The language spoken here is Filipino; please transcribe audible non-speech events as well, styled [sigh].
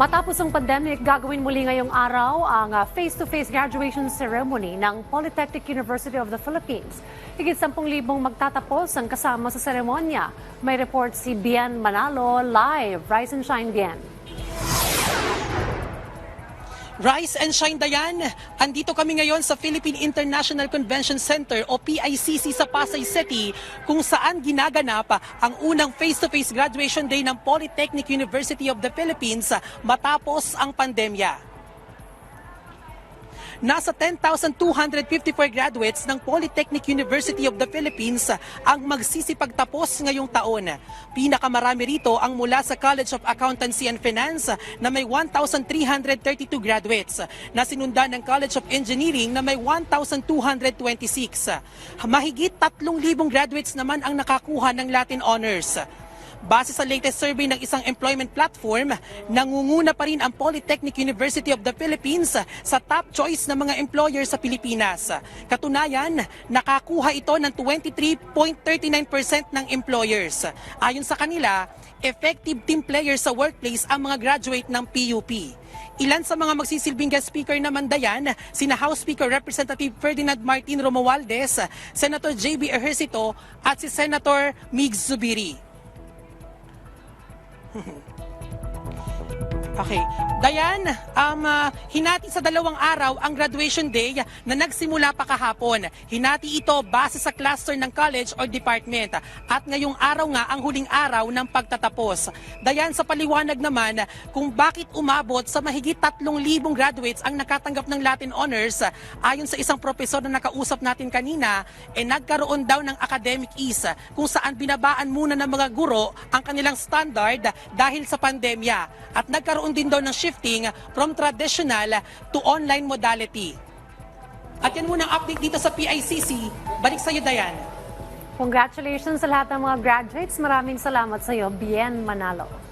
Matapos ang pandemic, gagawin muli ngayong araw ang ah, face-to-face graduation ceremony ng Polytechnic University of the Philippines. Higit 10,000 magtatapos ang kasama sa seremonya. May report si Bian Manalo live. Rise and shine, Bian. Rise and shine Dayan. Andito kami ngayon sa Philippine International Convention Center o PICC sa Pasay City kung saan ginaganap ang unang face-to-face graduation day ng Polytechnic University of the Philippines matapos ang pandemya. Nasa 10,254 graduates ng Polytechnic University of the Philippines ang magsisipagtapos ngayong taon. Pinakamarami rito ang mula sa College of Accountancy and Finance na may 1,332 graduates na sinundan ng College of Engineering na may 1,226. Mahigit 3,000 graduates naman ang nakakuha ng Latin Honors. Base sa latest survey ng isang employment platform, nangunguna pa rin ang Polytechnic University of the Philippines sa top choice ng mga employer sa Pilipinas. Katunayan, nakakuha ito ng 23.39% ng employers. Ayon sa kanila, effective team players sa workplace ang mga graduate ng PUP. Ilan sa mga magsisilbing guest speaker naman dayan, sina House Speaker Representative Ferdinand Martin Romualdez, Senator JB Ejercito at si Senator Mig Zubiri. Mm-hmm. [laughs] Okay. Dayan, um, ah, hinati sa dalawang araw ang graduation day na nagsimula pa kahapon. Hinati ito base sa cluster ng college or department. At ngayong araw nga ang huling araw ng pagtatapos. Dayan, sa paliwanag naman kung bakit umabot sa mahigit 3,000 graduates ang nakatanggap ng Latin Honors, ayon sa isang profesor na nakausap natin kanina, eh nagkaroon daw ng academic ease kung saan binabaan muna ng mga guro ang kanilang standard dahil sa pandemya. At nagkaroon din daw ng shifting from traditional to online modality. At yan muna update dito sa PICC. Balik sa iyo, Dayan. Congratulations sa lahat ng mga graduates. Maraming salamat sa iyo, Bien Manalo.